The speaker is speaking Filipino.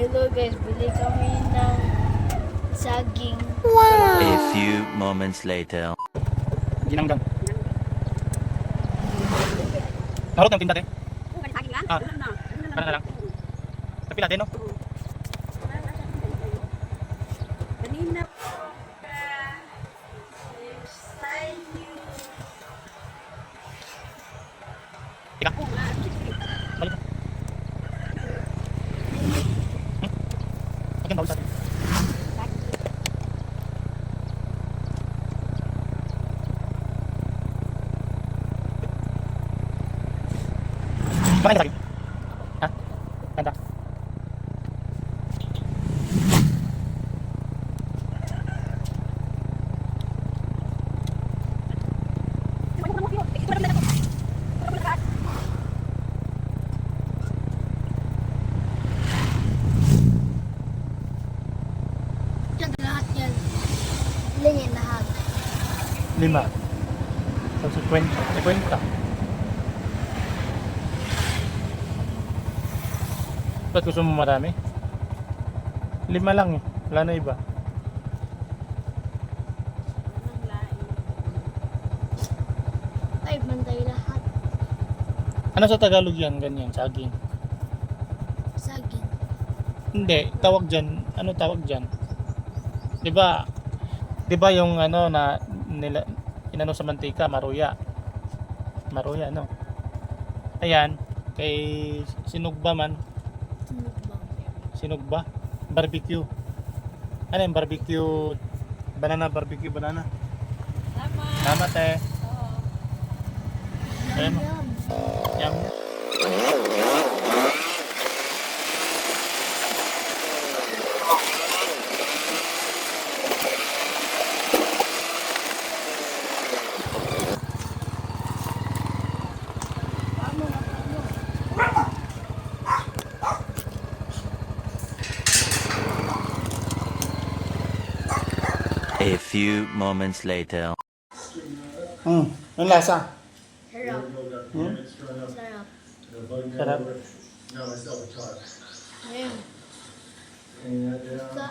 Hello guys, bili kami ng saging. A few moments later. Ginanggang. Narot ng tinda, te. Ah, Para na lang. Kapila, te, no? Kanina. Ika. Balik ka. Kumain ka saging. Ha? Kanta. Lima. Sa 50. 50. Ba't gusto mo marami? Lima lang eh. Wala na iba. Man tayo lahat. Ano sa Tagalog yan? Ganyan, saging. Saging. Hindi, tawag dyan. Ano tawag dyan? 'Di ba? 'Di ba yung ano na nila inano sa mantika, maruya. Maruya, no? Ayan, kay sinugba man, Sinubang. sinugba, barbecue. Ano yung barbecue? Banana barbecue banana. Tama. Tama te. Ayan mo. A few moments later. Ang lasa. Sarap. Hmm? Sarap. Sarap. Ayun. Sa